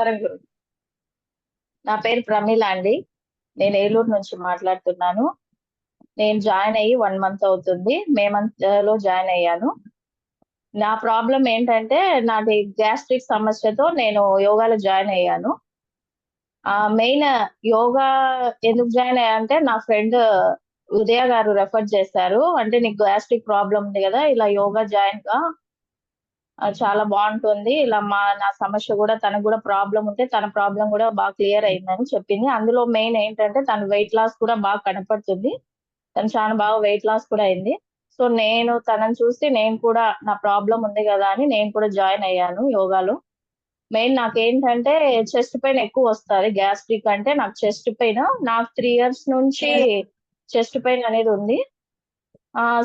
నమస్కారం గురు. నా పేరు ప్రమీల అండి. నేను ఏలూరు నుంచి మాట్లాడుతున్నాను. నేను జాయిన్ అయ్యి వన్ మంత్ అవుతుంది. మే మంత్లో జాయిన్ అయ్యాను. నా ప్రాబ్లం ఏంటంటే నాది గ్యాస్ట్రిక్ సమస్యతో నేను యోగాలో జాయిన్ అయ్యాను. మెయిన్ యోగా ఎందుకు జాయిన్ అయ్యా అంటే నా ఫ్రెండ్ ఉదయ గారు రెఫర్ చేశారు. అంటే నీకు గ్యాస్ట్రిక్ ప్రాబ్లం ఉంది కదా ఇలా యోగా జాయిన్గా చాలా బాగుంటుంది. ఇలా మా నా సమస్య కూడా తనకు కూడా ప్రాబ్లం ఉంటే తన ప్రాబ్లం కూడా బాగా క్లియర్ అయిందని చెప్పింది. అందులో మెయిన్ ఏంటంటే తన వెయిట్ లాస్ కూడా బాగా కనపడుతుంది. తను చాలా బాగా వెయిట్ లాస్ కూడా అయింది. సో నేను తనని చూసి నేను కూడా నా ప్రాబ్లం ఉంది కదా అని నేను కూడా జాయిన్ అయ్యాను యోగాలో. మెయిన్ నాకు ఏంటంటే చెస్ట్ పెయిన్ ఎక్కువ వస్తుంది. గ్యాస్ట్రిక్ అంటే నాకు చెస్ట్ పెయిన్. నాకు త్రీ ఇయర్స్ నుంచి చెస్ట్ పెయిన్ అనేది ఉంది.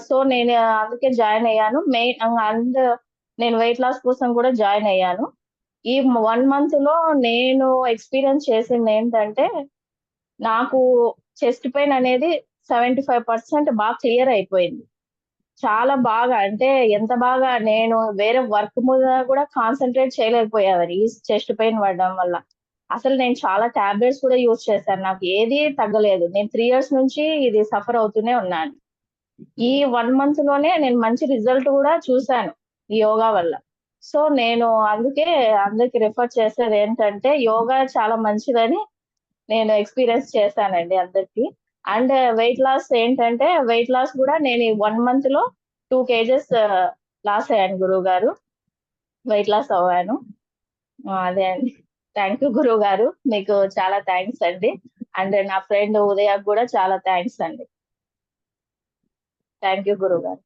సో నేను అందుకే జాయిన్ అయ్యాను. మెయిన్ అండ్ నేను వెయిట్ లాస్ కోసం కూడా జాయిన్ అయ్యాను. ఈ వన్ మంత్లో నేను ఎక్స్పీరియన్స్ చేసింది ఏంటంటే నాకు చెస్ట్ పెయిన్ అనేది సెవెంటీ ఫైవ్ పర్సెంట్ బాగా క్లియర్ అయిపోయింది. చాలా బాగా అంటే ఎంత బాగా నేను వేరే వర్క్ మీద కూడా కాన్సన్ట్రేట్ చేయలేకపోయేవారు ఈ చెస్ట్ పెయిన్ పడడం వల్ల. అసలు నేను చాలా టాబ్లెట్స్ కూడా యూజ్ చేశాను. నాకు ఏది తగ్గలేదు. నేను త్రీ ఇయర్స్ నుంచి ఇది సఫర్ అవుతూనే ఉన్నాను. ఈ వన్ మంత్లోనే నేను మంచి రిజల్ట్ కూడా చూశాను. యోగా వల్ల. సో నేను అందుకే అందరికి రిఫర్ చేసేది ఏంటంటే యోగా చాలా మంచిదని నేను ఎక్స్పీరియన్స్ చేశానండి అందరికి. అండ్ వెయిట్ లాస్ ఏంటంటే వెయిట్ లాస్ కూడా నేను వన్ మంత్లో టూ కేజెస్ లాస్ అయ్యాను గురువు గారు వెయిట్ లాస్ అవ్వాను. అదే అండి. థ్యాంక్ యూ గురువు గారు మీకు చాలా థ్యాంక్స్ అండి. అండ్ నా ఫ్రెండ్ ఉదయకు కూడా చాలా థ్యాంక్స్ అండి. థ్యాంక్ యూ గురువు గారు